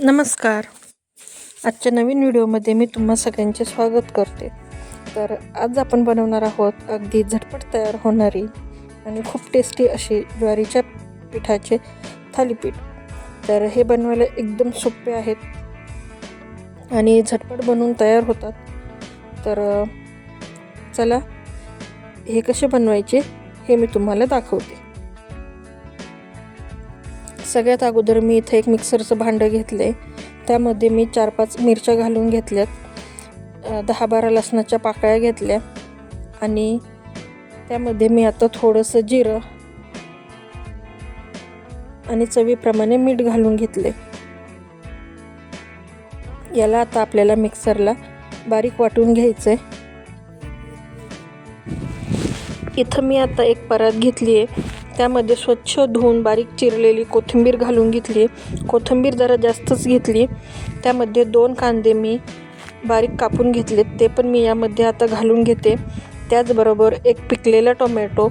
नमस्कार. आजच्या नवीन व्हिडिओमध्ये मी तुम्हा सगळ्यांचे स्वागत करते. तर आज आपण बनवणार आहोत अगदी झटपट तयार होणारी आणि खूप टेस्टी अशी ज्वारीच्या पिठाचे थालीपीठ. तर हे बनवायला एकदम सोपे आहेत आणि झटपट बनवून तयार होतात. तर चला हे कसे बनवायचे हे मी तुम्हाला दाखवते. सगळ्यात अगोदर मी इथे एक मिक्सरचं भांडं घेतलं आहे त्यामध्ये मी चार पाच मिरच्या घालून घेतल्यात. दहा बारा लसणाच्या पाकळ्या घेतल्या. आणि त्यामध्ये मी आता थोडंसं जिरं आणि चवीप्रमाणे मीठ घालून घेतले याला आता आपल्याला मिक्सरला बारीक वाटून घ्यायचं आहे इथं मी आता एक परात घेतली आहे त्यामध्ये स्वच्छ धुवून बारीक चिरलेली कोथिंबीर घालून घेतली. कोथिंबीर जरा जास्तच घेतली. त्यामध्ये दोन कांदे मी बारीक कापून घेतलेत. ते पण मी यामध्ये आता घालून घेते. त्याचबरोबर एक पिकलेला टोमॅटो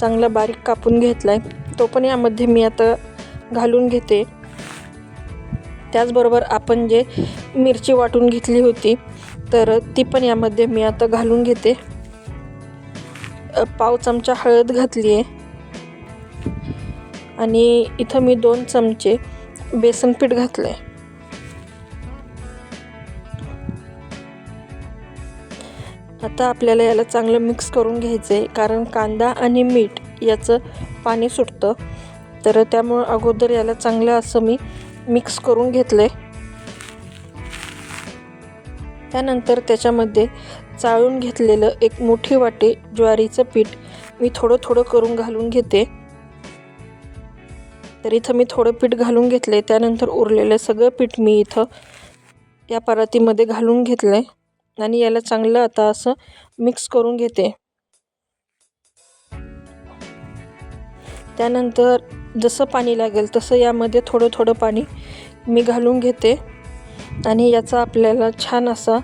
चांगला बारीक कापून घेतला आहे तो पण यामध्ये मी आता घालून घेते. त्याचबरोबर आपण जे मिरची वाटून घेतली होती तर ती पण यामध्ये मी आता घालून घेते. पाव चमचा हळद घातली आहे आणि इथं मी दोन चमचे बेसन पीठ घातलं आहे आता आपल्याला याला चांगलं मिक्स करून घ्यायचं आहे कारण कांदा आणि मीठ याचं पाणी सुटतं. तर त्यामुळं अगोदर याला चांगलं असं मी मिक्स करून घेतलं आहे त्यानंतर त्याच्यामध्ये चाळून घेतलेलं एक मोठी वाटे ज्वारीचं पीठ मी थोडं थोडं करून घालून घेते. तर इथं मी थोडं पीठ घालून घेतलं आहे त्यानंतर उरलेलं सगळं पीठ मी इथं या परातीमध्ये घालून घेतलं आहे आणि याला चांगलं आता असं मिक्स करून घेते. त्यानंतर जसं पाणी लागेल तसं यामध्ये थोडं थोडं पाणी मी घालून घेते. आणि याचा आपल्याला छान असा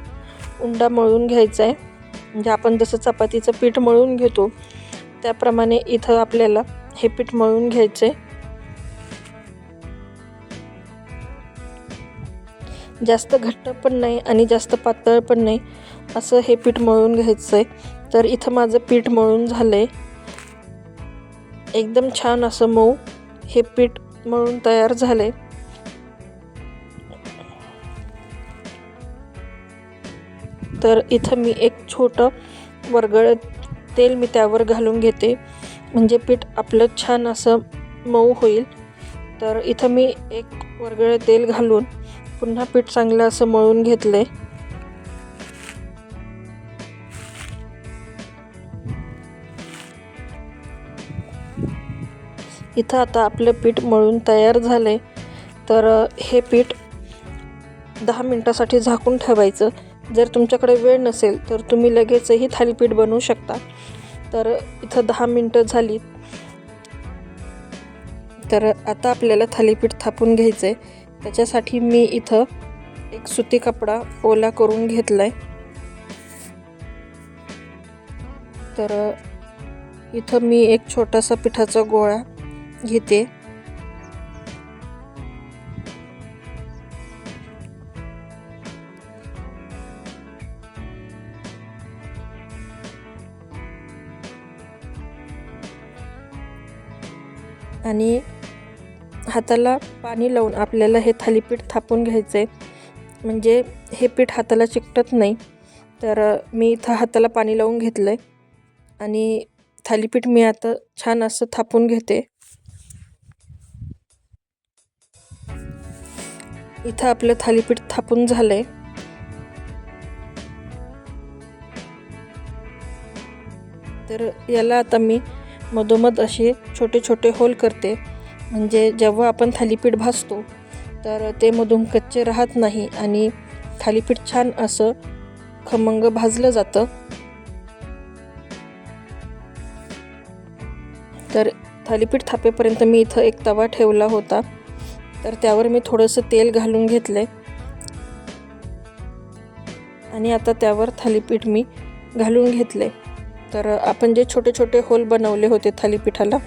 उंडा मळून घ्यायचा आहे म्हणजे आपण जसं चपातीचं पीठ मळून घेतो त्याप्रमाणे इथं आपल्याला हे पीठ मळून घ्यायचं जास्त घट्ट पण नाही आणि जास्त पातळ पण नाही असं हे पीठ मळून घ्यायचं आहे तर इथं माझं पीठ मळून झालं आहे एकदम छान असं मऊ हे पीठ मळून तयार झालं आहे तर इथं मी एक छोटं वरगळ तेल मी त्यावर घालून घेते. म्हणजे पीठ आपलं छान असं मऊ होईल. तर इथं मी एक वरगळ तेल घालून पुन्हा पीठ चांगलं असं मळून घेतलं आहे इथं आता आपलं पीठ मळून तयार झालं आहे तर हे पीठ दहा मिनटासाठी झाकून ठेवायचं. जर तुमच्याकडे वेळ नसेल तर तुम्ही लगेचही थालीपीठ बनवू शकता. तर इथं दहा मिनटं झाली तर आता आपल्याला थालीपीठ थापून घ्यायचं आहे त्याच्यासाठी मी इथं एक सुती कपडा ओला करून घेतला आहे तर इथं मी एक छोटासा पिठाचा गोळा घेते. आणि हाताला पाणी लावून आपल्याला हे थालीपीठ थापून घ्यायचं आहे म्हणजे हे पीठ हाताला चिकटत नाही तर मी इथं हाताला पाणी लावून घेतलं आहे आणि थालीपीठ मी आता छान असं थापून घेते. इथं आपलं थालीपीठ थापून झालं आहे तर याला आता मी मधोमध असे छोटे छोटे होल करते. म्हणजे जेव्हा आपण थालीपीठ भाजतो तर ते मधून कच्चे राहत नाही आणि थालीपीठ छान असं खमंग भाजलं जातं. तर थालीपीठ थापेपर्यंत मी इथं एक तवा ठेवला होता. तर त्यावर मी थोडंसं तेल घालून घेतलं आणि आता त्यावर थालीपीठ मी घालून घेतले तर आपण जे छोटे छोटे होल बनवले होते थालीपीठाला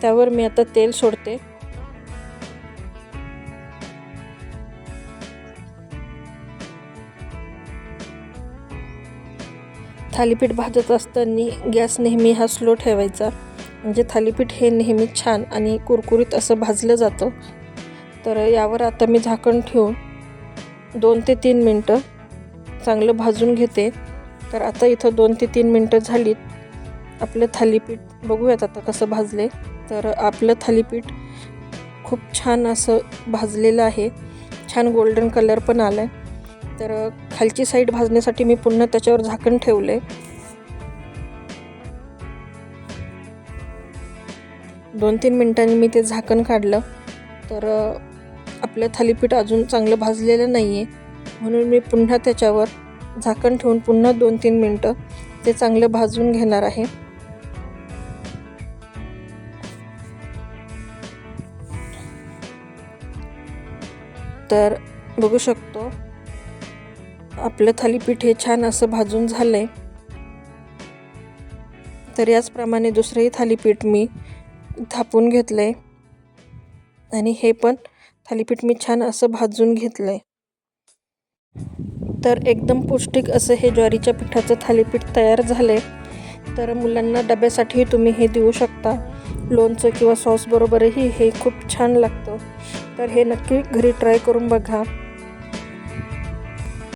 त्यावर मी आता तेल सोडते. थालीपीठ भाजत असताना गॅस नेहमी हा स्लो ठेवायचा. म्हणजे थालीपीठ हे नेहमी छान आणि कुरकुरीत असं भाजलं जातं. तर यावर आता मी झाकण ठेवून दोन ते तीन मिनटं चांगलं भाजून घेते. तर आता इथं दोन ते तीन मिनटं झालीत. आपलं थालीपीठ बघूयात आता कसं भाजले तर आपलं थालीपीठ खूप छान असं भाजलेलं आहे. छान गोल्डन कलर पण आला आहे तर खालची साईड भाजण्यासाठी मी पुन्हा त्याच्यावर झाकण ठेवले दोन तीन मिनटांनी मी ते झाकण काढलं. तर आपलं थालीपीठ अजून चांगलं भाजलेलं नाही आहे म्हणून मी पुन्हा त्याच्यावर झाकण ठेवून पुन्हा दोन तीन मिनटं ते चांगलं भाजून घेणार आहे. तर बघू शकतो आपलं थालीपीठ हे छान असं भाजून झालं आहे तर याचप्रमाणे दुसरंही थालीपीठ मी थापून घेतलं आहे आणि हे पण थालीपीठ मी छान असं भाजून घेतलं आहे तर एकदम पौष्टिक असं हे ज्वारीच्या पिठाचं थालीपीठ तयार झालं. आहे तर मुलांना डब्यासाठीही तुम्ही हे देऊ शकता. लोणचं किंवा सॉसबरोबरही हे खूप छान लागतं. तर हे नक्की घरी ट्राय करून बघा.